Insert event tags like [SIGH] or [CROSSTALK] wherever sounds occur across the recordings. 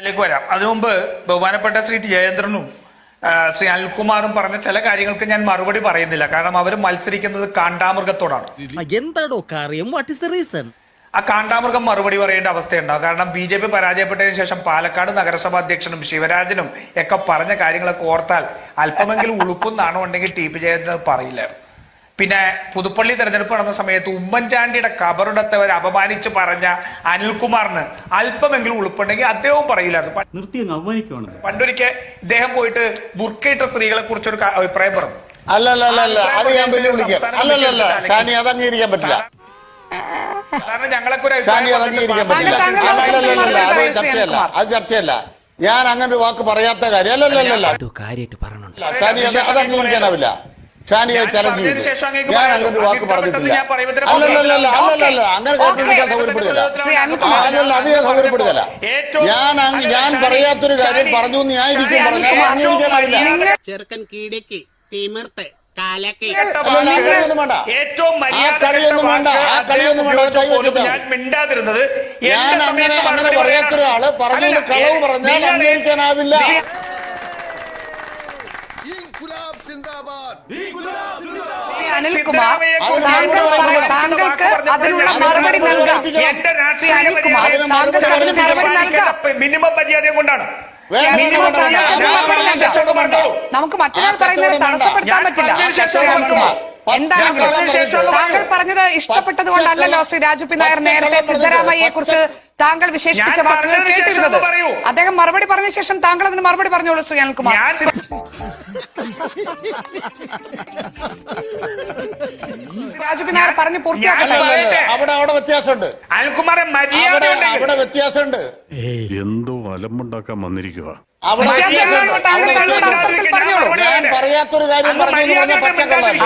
അതിലേക്ക് വരാം. അതിനു മുമ്പ് ബഹുമാനപ്പെട്ട ശ്രീ ജയേന്ദ്രനും ശ്രീ അനിൽകുമാറും പറഞ്ഞ ചില കാര്യങ്ങൾക്ക് ഞാൻ മറുപടി പറയുന്നില്ല. കാരണം അവർ മത്സരിക്കുന്നത് കാണ്ടാമൃഗത്തോടാണ്. എന്താടോ കാര്യം വാട്ട് ഇസ് ദ റീസൺ ആ കാണ്ടാമൃഗം മറുപടി പറയേണ്ട അവസ്ഥയുണ്ടാവും. കാരണം ബി ജെ പി പരാജയപ്പെട്ടതിന് ശേഷം പാലക്കാട് നഗരസഭാ അധ്യക്ഷനും ശിവരാജനും ഒക്കെ പറഞ്ഞ കാര്യങ്ങളൊക്കെ ഓർത്താൽ അല്പമെങ്കിലും ഉളുക്കുന്നാണോ ഉണ്ടെങ്കിൽ ടി പി ജയചന്ദ്രൻ അത് പറയില്ല. പിന്നെ പുതുപ്പള്ളി തെരഞ്ഞെടുപ്പ് നടന്ന സമയത്ത് ഉമ്മൻചാണ്ടിയുടെ കബറിടത്തവർ അപമാനിച്ച് പറഞ്ഞ അനിൽകുമാറിന് അല്പമെങ്കിലും ഉളുപ്പുണ്ടെങ്കിൽ അദ്ദേഹവും പറയില്ലായിരുന്നു. നിർത്തി അവമാനിക്കുവാണ്. പണ്ടൊരിക്കൽ ഇദ്ദേഹം പോയിട്ട് ബുർക്കയിട്ട സ്ത്രീകളെ കുറിച്ചൊരു അഭിപ്രായം പറഞ്ഞു. അല്ലല്ല അല്ല അല്ല അത് ഞാൻ വെല്ലുവിളിക്കാം അല്ലല്ല സാനി അത് അംഗീകരിക്കാൻ പറ്റില്ല. ഞങ്ങളൊക്കെ അത് ചർച്ചയല്ല. അത് ചർച്ചയല്ല. ഞാൻ അങ്ങനെ ഒരു വാക്ക് പറയാത്ത കാര്യം. അല്ലല്ലല്ല അത് അംഗീകരിക്കാനാവില്ല. ഷാനി അത് ഞാൻ ചലഞ്ച് ചെയ്തു. ഞാൻ. അങ്ങനെ ഒരു വാക്ക് പറഞ്ഞിട്ടില്ല. അല്ലല്ലല്ല അല്ലല്ലല്ല അങ്ങനെ കേട്ടിരിക്കാൻ. സൗകര്യപ്പെടുകയില്ല അല്ലല്ല അത് ഞാൻ സൗകര്യപ്പെടുകയില്ല ഞാൻ ഞാൻ പറയാത്തൊരു കാര്യം പറഞ്ഞു എന്ന് ഞാൻ ഷാനി, ഇരിക്കും പറഞ്ഞു മര്യാദ- ചെറുക്കൻ കീടക്ക് തിമിർത്ത് ഏറ്റവും. ഞാൻ മിണ്ടാതിരുന്നത് ഞാൻ അങ്ങനെ അങ്ങനെ പറയാത്തൊരാൾ പറഞ്ഞു കളവ് പറഞ്ഞാൽ അംഗീകരിക്കാനാവില്ല ശ്രീ അനിൽകുമാർ താങ്കൾക്ക് അതിനുള്ള ഞാൻ മറുപടി അതിന് നൽകാം. മറുപടി എന്റെ ശ്രീ രാഷ്ട്രീയ അനിൽകുമാർ അതിന് താങ്കൾക്ക് അതിന് മറുപടി നൽകാം. മിനിമം മര്യാദയും കൊണ്ടാണ്. നമുക്ക് മറ്റൊരാൾ പറയുന്നത്. തടസ്സപ്പെടുത്താൻ പറ്റില്ല. ശേഷം താങ്കൾ പറഞ്ഞത് ഇഷ്ടപ്പെട്ടത് കൊണ്ടല്ലല്ലോ ശ്രീ രാജു പി നായർ നേരത്തെ സിദ്ധരാമയ്യയെ സിദ്ധരാമയ്യെ കുറിച്ച് താങ്കൾ വിശേഷിപ്പിച്ച വാക്കുകൾ കേട്ടിരുന്നത്. അദ്ദേഹം മറുപടി പറഞ്ഞ ശേഷം താങ്കൾ അതിന് മറുപടി പറഞ്ഞോളൂ ശ്രീ അനിൽകുമാർ. [LAUGHS] പി നായർ പറഞ്ഞു പൂർത്തിയാക്കട്ടെ. അവിടെ അവിടെ വ്യത്യാസമുണ്ട്. അനിൽകുമാറെ മര്യാദ അവിടെ വ്യത്യാസമുണ്ട്. എന്തോ അലമ്പുണ്ടാക്കാൻ വന്നിരിക്കുക.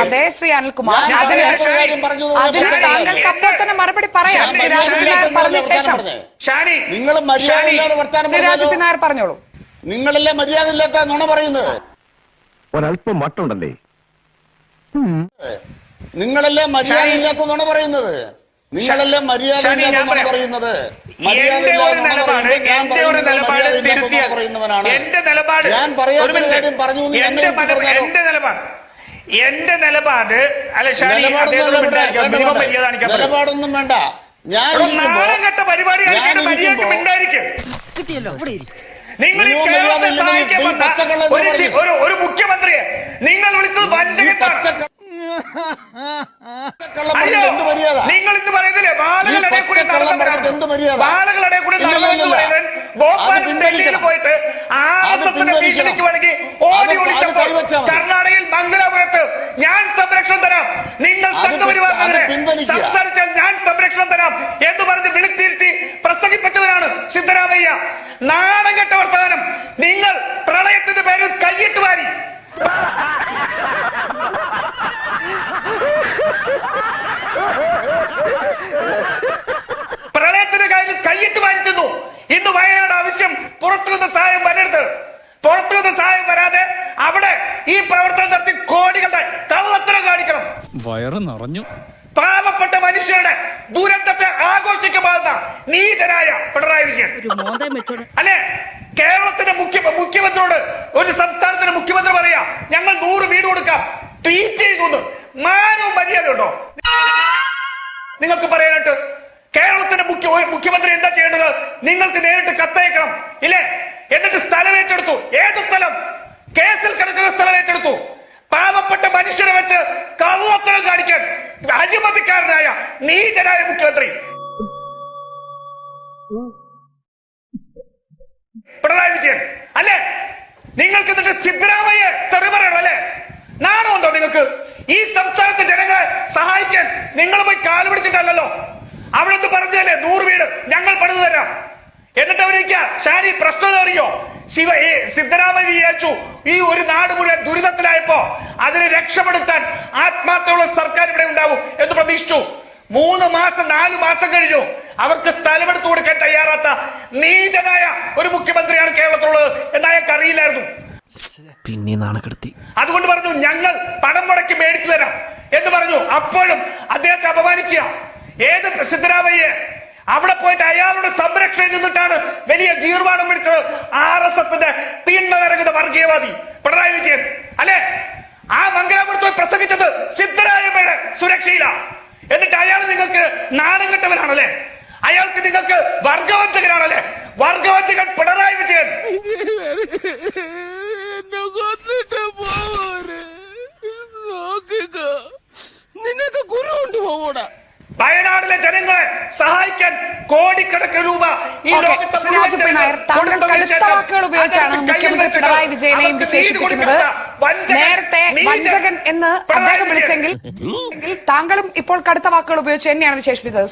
അതെ ശ്രീ അനിൽകുമാർ. അതിന് താങ്കൾക്ക് അപ്പോൾ തന്നെ മറുപടി പറയാം. പറഞ്ഞ ശേഷം. ഷാനി നിങ്ങൾ മര്യാദയില്ലാതെ വർത്താനം ശ്രീ രാജു പി പറഞ്ഞോ നായർ പറഞ്ഞോളൂ. നിങ്ങളല്ലേ മര്യാദ ഇല്ലാത്ത നുണ പറയുന്നത്? ഒരല്പം മട്ടുണ്ടല്ലേ നിങ്ങളല്ലേ മര്യാദ ഇല്ലാത്ത നുണ പറയുന്നത് നിങ്ങളല്ലേ മര്യാദ പറയുന്നത്. എന്റെ നിലപാട് അല്ല നിലപാടൊന്നും വേണ്ട, ഞാൻ ഇരിക്കുമ്പോ പരിപാടി കിട്ടിയല്ലോ ഇവിടെ. നിങ്ങൾ ഒരു മുഖ്യമന്ത്രിയെ നിങ്ങൾ വിളിച്ചത് ഈ നിങ്ങൾ ഇന്ന് പറയുന്നില്ലേ? വാളുകളുടെ ഈ കൂടി? വാളുകളുടെ കൂടി പോയിട്ട് ആർ എസ് എസിന്റെ ഭീഷണിക്ക് വേണമെങ്കിൽ ഓടി ഒളിച്ചപ്പോൾ കർണാടകയിൽ മംഗലാപുരത്ത് ഞാൻ സംരക്ഷണം തരാം. നിങ്ങൾ സംഘപരിവാറിനെതിരെ സംസാരിച്ചാൽ ഞാൻ സംരക്ഷണം തരാം എന്ന് പറഞ്ഞ് വിളിത്തിരുത്തി പ്രസംഗിപ്പിച്ചവരാണ് സിദ്ധരാമയ്യ. നാണം കെട്ട വർത്തമാനം. നിങ്ങൾ പ്രളയത്തിന്റെ പേരിൽ കൈയിട്ട് വാരി പ്രളയത്തിന്റെ കാര്യം കൈയിട്ട് വാങ്ങിക്കുന്നു ഇന്ന് വയനാട് ആവശ്യം പുറത്തുനിന്ന് സഹായം വരരുത് പുറത്തുനിന്ന് സഹായം വരാതെ അവിടെ ഈ പ്രവർത്തനം നടത്തി കോടികളുടെ കള്ളത്തരം കാണിക്കണം നിറഞ്ഞു പാവപ്പെട്ട മനുഷ്യരുടെ ദുരന്തത്തെ ആഘോഷിക്കപ്പെടുന്ന നീചനായ പിണറായി വിജയൻ. അല്ലെ? കേരളത്തിന്റെ മുഖ്യ മുഖ്യമന്ത്രിയോട് ഒരു സംസ്ഥാനത്തിന്റെ മുഖ്യമന്ത്രി പറയാ ഞങ്ങൾ നൂറ് വീട് കൊടുക്കാം. ട്വീറ്റ് ചെയ്തു മാനവും മര്യാദ ഉണ്ടോ? നിങ്ങൾക്ക് പറയാനായിട്ട് കേരളത്തിന്റെ മുഖ്യ മുഖ്യമന്ത്രി എന്താ ചെയ്യേണ്ടത്? നിങ്ങൾക്ക് നേരിട്ട് കത്തയക്കണം. ഇല്ലേ? എന്നിട്ട് സ്ഥലം ഏറ്റെടുത്തു. ഏത് സ്ഥലം? കേസിൽ കിടക്കുന്ന സ്ഥലം ഏറ്റെടുത്തു. പാവപ്പെട്ട മനുഷ്യരെ വെച്ച് കള്ളത്തരം കാണിക്കാൻ അഴിമതിക്കാരനായ നീചനായ മുഖ്യമന്ത്രി. പിണറായി വിജയൻ അല്ലേ? നിങ്ങൾക്ക് എന്നിട്ട് സിദ്ധരാമയ്യ തെറി പറയണം അല്ലേ? നാണമുണ്ടോ നിങ്ങൾക്ക്? ഈ സംസ്ഥാനത്തെ ജനങ്ങളെ സഹായിക്കാൻ നിങ്ങൾ പോയി കാൽ പിടിച്ചിട്ടല്ലല്ലോ? അവിടെ പറഞ്ഞതല്ലേ നൂറ് വീട് ഞങ്ങൾ പണിതു തരാം. എന്നിട്ട് അവരിക്ക ശാരി പ്രശ്നം അറിയോ ശിവ ഈ സിദ്ധരാമയ്യ വിചാരിച്ചു ഈ ഒരു നാട് മുഴുവൻ ദുരിതത്തിലായപ്പോ അതിനെ രക്ഷപ്പെടുത്താൻ ആത്മാർത്ഥമുള്ള സർക്കാർ ഇവിടെ ഉണ്ടാവും എന്ന് പ്രതീക്ഷിച്ചു. മൂന്ന് മാസം നാല് മാസം കഴിഞ്ഞു. അവർക്ക് സ്ഥലമെടുത്തു കൊടുക്കാൻ തയ്യാറാത്ത നീചനായ ഒരു മുഖ്യമന്ത്രിയാണ് കേരളത്തിലുള്ളത് എന്ന് അയാൾക്ക് അറിയില്ലായിരുന്നു പിന്നെ നാണക്കെടുത്തി. അതുകൊണ്ട് പറഞ്ഞു ഞങ്ങൾ പണം മുടക്കി മേടിച്ചു തരാം എന്ന് പറഞ്ഞു. അപ്പോഴും അദ്ദേഹത്തെ അപമാനിക്കുക. ഏത് സിദ്ധരാമയ്യെ അവിടെ പോയിട്ട് അയാളുടെ സംരക്ഷണയിൽ നിന്നിട്ടാണ് വലിയ ഗീർവാണം പിടിച്ചത്. ആർ എസ് എസിന്റെ തീന്മ വർഗീയവാദി. പിണറായി വിജയൻ. അല്ലെ? ആ മംഗലാപുരത്ത് പോയി പ്രസംഗിച്ചത് സിദ്ധരായ്മയുടെ സുരക്ഷയില. എന്നിട്ട് അയാൾ നിങ്ങൾക്ക് നാണം കെട്ടവനാണല്ലേ? അയാൾക്ക് നിങ്ങൾക്ക് വർഗവഞ്ചകനാണല്ലേ? വർഗവഞ്ചകൻ പിണറായി വിജയൻ. നിങ്ങൾക്ക് ഗുരു ഉണ്ട് പോകൂടാ വയനാടിലെ ജനങ്ങളെ സഹായിക്കാൻ കോടിക്കണക്കിന് രൂപ ഈ ലോകത്തെ ഉപയോഗിച്ചാണ് മുഖ്യമന്ത്രി പിണറായി വിജയനെയും വിശേഷിപ്പിക്കുന്നത്. നേരത്തെ വഞ്ചകൻ എന്ന് അദ്ദേഹം വിളിച്ചെങ്കിൽ താങ്കളും ഇപ്പോൾ കടുത്ത വാക്കുകൾ ഉപയോഗിച്ച് തന്നെയാണ് വിശേഷിപ്പിച്ചത്.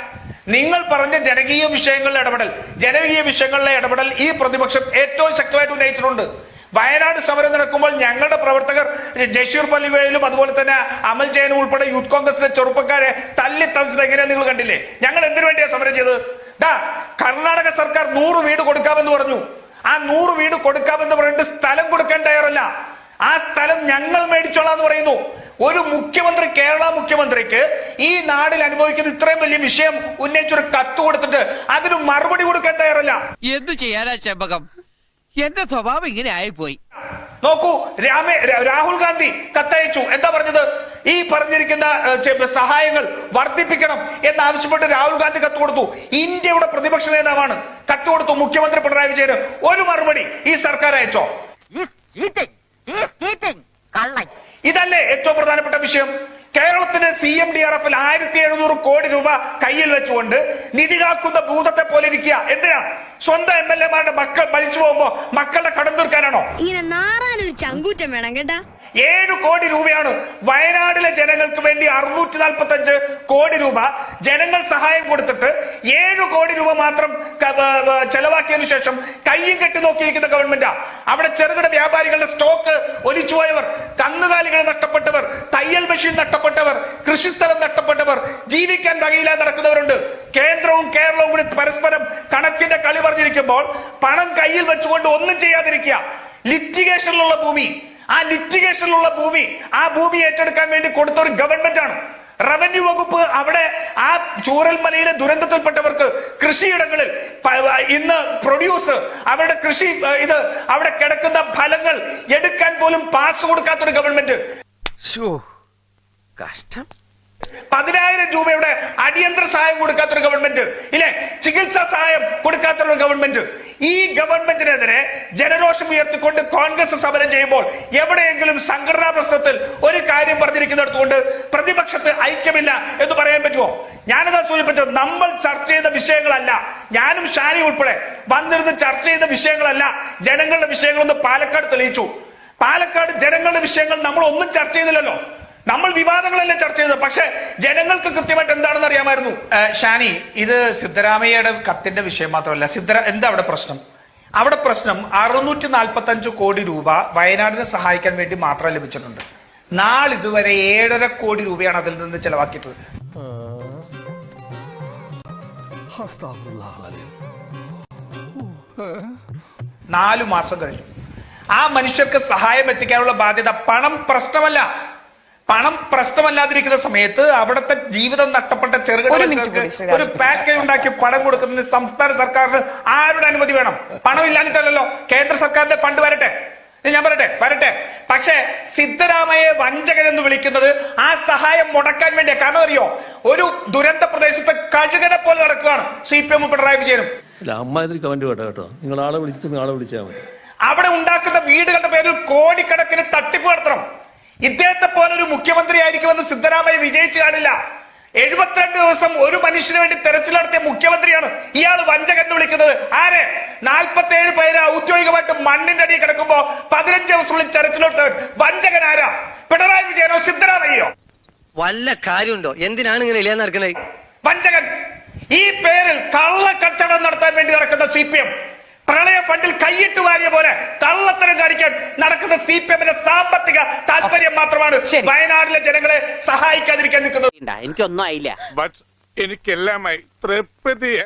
നിങ്ങൾ പറഞ്ഞ ജനകീയ വിഷയങ്ങളിലെ ഇടപെടൽ ജനകീയ വിഷയങ്ങളിലെ ഇടപെടൽ ഈ പ്രതിപക്ഷം ഏറ്റവും ശക്തമായിട്ട് ഉന്നയിച്ചിട്ടുണ്ട്. വയനാട് സമരം നടക്കുമ്പോൾ ഞങ്ങളുടെ പ്രവർത്തകർ ജഷീർ പള്ളിവേലും അതുപോലെ തന്നെ അമൽ ജയനും ഉൾപ്പെടെ യൂത്ത് കോൺഗ്രസിലെ ചെറുപ്പക്കാരെ തല്ലി തളിച്ചത് എങ്ങനെയാ നിങ്ങൾ കണ്ടില്ലേ? ഞങ്ങൾ എന്തിനു വേണ്ടിയാ സമരം ചെയ്തത്? ദാ കർണാടക സർക്കാർ നൂറ് വീട് കൊടുക്കാമെന്ന് പറഞ്ഞു. ആ നൂറ് വീട് കൊടുക്കാമെന്ന് പറഞ്ഞിട്ട് സ്ഥലം കൊടുക്കാൻ തയ്യാറല്ല. ആ സ്ഥലം ഞങ്ങൾ മേടിച്ചോളാം എന്ന് പറയുന്നു. ഒരു മുഖ്യമന്ത്രി കേരള മുഖ്യമന്ത്രിക്ക് ഈ നാടിൽ അനുഭവിക്കുന്ന ഇത്രയും വലിയ വിഷയം ഉന്നയിച്ചൊരു കത്ത് കൊടുത്തിട്ട് അതിന് മറുപടി കൊടുക്കാൻ തയ്യാറല്ല. എന്ത് ചെയ്യാനാ ചെമ്പകം? എന്റെ സ്വഭാവം ഇങ്ങനെ ആയിപ്പോയി. നോക്കൂ രാമേ രാഹുൽ ഗാന്ധി കത്തയച്ചു. എന്താ പറഞ്ഞത്? ഈ പറഞ്ഞിരിക്കുന്ന സഹായങ്ങൾ വർദ്ധിപ്പിക്കണം എന്നാവശ്യപ്പെട്ട് രാഹുൽ ഗാന്ധി കത്ത് കൊടുത്തു. ഇന്ത്യയുടെ പ്രതിപക്ഷ നേതാവാണ്. കത്ത് കൊടുത്തു മുഖ്യമന്ത്രി പിണറായി വിജയന്. ഒരു മറുപടി ഈ സർക്കാർ അയച്ചോ? ഇതല്ലേ ഏറ്റവും പ്രധാനപ്പെട്ട വിഷയം? കേരളത്തിന് സി എം ഡി ആർ എഫിൽ ആയിരത്തി എഴുന്നൂറ് കോടി രൂപ കയ്യിൽ വെച്ചുകൊണ്ട് നിധി കാക്കുന്ന ഭൂതത്തെ പോലെ ഇരിക്കുക. എന്തിനാ? സ്വന്തം എം എൽ എമാരുടെ മക്കൾ മരിച്ചു പോകുമ്പോ മക്കളുടെ കടം തീർക്കാനാണോ? ഇങ്ങനെ നാറാനൊരു ചങ്കൂറ്റം വേണം കേട്ടാ. ഏഴ് കോടി രൂപയാണ് വയനാടിലെ ജനങ്ങൾക്ക് വേണ്ടി അറുന്നൂറ്റി നാൽപ്പത്തി അഞ്ച് കോടി രൂപ ജനങ്ങൾ സഹായം കൊടുത്തിട്ട് ഏഴ് കോടി രൂപ മാത്രം ചെലവാക്കിയതിനു ശേഷം കയ്യും കെട്ടി നോക്കിയിരിക്കുന്ന ഗവൺമെന്റാ. അവിടെ ചെറുകിട വ്യാപാരികളുടെ സ്റ്റോക്ക് ഒലിച്ചുപോയവർ കന്നുകാലികൾ നഷ്ടപ്പെട്ടവർ തയ്യൽ മെഷീൻ നഷ്ടപ്പെട്ടവർ കൃഷിസ്ഥലം നഷ്ടപ്പെട്ടവർ ജീവിക്കാൻ വകയില്ലാതെ നടക്കുന്നവരുണ്ട്. കേന്ദ്രവും കേരളവും കൂടി പരസ്പരം കണക്കിന്റെ കളി പറഞ്ഞിരിക്കുമ്പോൾ പണം കയ്യിൽ വെച്ചുകൊണ്ട് ഒന്നും ചെയ്യാതിരിക്കുക. ലിറ്റിഗേഷനിലുള്ള ഭൂമി. ആ ലിറ്റിഗേഷനിലുള്ള ഭൂമി ആ ഭൂമി ഏറ്റെടുക്കാൻ വേണ്ടി കൊടുത്ത ഒരു ഗവൺമെന്റ് ആണ്. റവന്യൂ വകുപ്പ് അവിടെ ആ ചൂരൽമലയിലെ ദുരന്തത്തിൽപ്പെട്ടവർക്ക് കൃഷിയിടങ്ങളിൽ ഇന്ന് പ്രൊഡ്യൂസ് അവരുടെ കൃഷി ഇത് അവിടെ കിടക്കുന്ന ഫലങ്ങൾ എടുക്കാൻ പോലും പാസ് കൊടുക്കാത്തൊരു ഗവൺമെന്റ് കഷ്ടം. പതിനായിരം രൂപയുടെ അടിയന്തര സഹായം കൊടുക്കാത്തൊരു ഗവൺമെന്റ് ഇല്ലേ? ചികിത്സാ സഹായം കൊടുക്കാത്തൊരു ഗവൺമെന്റ് ഈ ഗവൺമെന്റിനെതിരെ ജനരോഷം ഉയർത്തിക്കൊണ്ട് കോൺഗ്രസ് സമരം ചെയ്യുമ്പോൾ എവിടെയെങ്കിലും സംഘടനാ പ്രശ്നത്തിൽ ഒരു കാര്യം പറഞ്ഞിരിക്കുന്നിടത്തുകൊണ്ട് പ്രതിപക്ഷത്ത് ഐക്യമില്ല എന്ന് പറയാൻ പറ്റുമോ? ഞാനതാ സൂചിപ്പിച്ചത് നമ്മൾ ചർച്ച ചെയ്ത വിഷയങ്ങളല്ല. ഞാനും ഷാനി ഉൾപ്പെടെ വന്നിരുന്ന് ചർച്ച ചെയ്ത വിഷയങ്ങളല്ല. ജനങ്ങളുടെ വിഷയങ്ങളൊന്ന് പാലക്കാട് തെളിയിച്ചു. പാലക്കാട് ജനങ്ങളുടെ വിഷയങ്ങൾ നമ്മൾ ഒന്നും ചർച്ച ചെയ്തില്ലല്ലോ. നമ്മൾ വിവാദങ്ങളല്ലേ ചർച്ച ചെയ്തത്? പക്ഷെ ജനങ്ങൾക്ക് കൃത്യമായിട്ട് എന്താണെന്ന് അറിയാമായിരുന്നു. ഷാനി ഇത് സിദ്ധരാമയ്യയുടെ കത്തിന്റെ വിഷയം മാത്രമല്ല. സിദ്ധര എന്താ അവിടെ പ്രശ്നം? അവിടെ പ്രശ്നം അറുന്നൂറ്റി നാൽപ്പത്തി അഞ്ച് കോടി രൂപ വയനാടിനെ സഹായിക്കാൻ വേണ്ടി മാത്രം ലഭിച്ചിട്ടുണ്ട്. നാളിതുവരെ ഏഴര കോടി രൂപയാണ് അതിൽ നിന്ന് ചെലവാക്കിയിട്ടുള്ളത്. നാലു മാസം കഴിഞ്ഞു. ആ മനുഷ്യർക്ക് സഹായം എത്തിക്കാനുള്ള ബാധ്യത പണം പ്രശ്നമല്ല. പണം പ്രശ്നമല്ലാതിരിക്കുന്ന സമയത്ത് അവിടുത്തെ ജീവിതം നഷ്ടപ്പെട്ട ചെറുകിട ഒരു പാക്കേജ് ഉണ്ടാക്കി പണം കൊടുക്കുന്നതിന് സംസ്ഥാന സർക്കാരിന് ആരുടെ അനുമതി വേണം? പണം ഇല്ലാഞ്ഞിട്ടല്ലോ കേന്ദ്ര സർക്കാരിന്റെ ഫണ്ട് വരട്ടെ. ഞാൻ പറയട്ടെ വരട്ടെ. പക്ഷേ സിദ്ധരാമയെ വഞ്ചകൻ എന്ന് വിളിക്കുന്നത് ആ സഹായം മുടക്കാൻ വേണ്ടിയാ. കാരണം അറിയോ? ഒരു ദുരന്ത പ്രദേശത്ത് കഴുകനെ പോലെ നടക്കുകയാണ് സി പി എം പിണറായി വിജയനും. അമ്മാതിരി കമന്റ് കേട്ടോ കേട്ടോ. നിങ്ങൾ ആളെ വിളിച്ചിട്ട് ആളെ വിളിച്ചാൽ മതി. അവിടെ ഉണ്ടാക്കുന്ന വീടുകളുടെ പേരിൽ കോടിക്കണക്കിന് തട്ടിപ്പ് നടത്തണം. ഇദ്ദേഹത്തെ പോലെ ഒരു മുഖ്യമന്ത്രി ആയിരിക്കുമെന്ന് സിദ്ധരാമയ്യ വിജയിച്ചു കാണില്ല. എഴുപത്തിരണ്ട് ദിവസം ഒരു മനുഷ്യന് വേണ്ടി തെരച്ചിൽ നടത്തിയ മുഖ്യമന്ത്രിയാണ് ഇയാൾ വഞ്ചകൻ വിളിക്കുന്നത്. ആരെ? നാൽപ്പത്തി ഏഴ് പേര് ഔദ്യോഗികമായിട്ട് മണ്ണിന്റെ അടിയിൽ കിടക്കുമ്പോ പതിനഞ്ച് ദിവസത്തിനുള്ളിൽ തെരച്ചിൽ നടത്തവൻ വഞ്ചകൻ ആരാ? പിണറായി വിജയനോ സിദ്ധരാമയ്യോ വല്ല കാര്യമുണ്ടോ? എന്തിനാണ് ഇങ്ങനെ ഇല്ലാന്ന് നടക്കുന്നത് വഞ്ചകൻ. ഈ പേരിൽ കള്ളക്കച്ചവടം നടത്താൻ വേണ്ടി നടക്കുന്ന സി പി എം. പ്രളയ ഫണ്ടിൽ കൈയിട്ട് വാരിയ പോലെ കള്ളത്തരം കാണിക്കാൻ നടക്കുന്ന സി പി എമ്മിന്റെ സാമ്പത്തിക താല്പര്യം മാത്രമാണ് വയനാടിലെ വയനാട്ടിലെ ജനങ്ങളെ സഹായിക്കാതിരിക്കാൻ നിൽക്കുന്നത്. എനിക്കൊന്നും ആയില്ല. എനിക്കെല്ലാമായി തൃപ്തിയെ.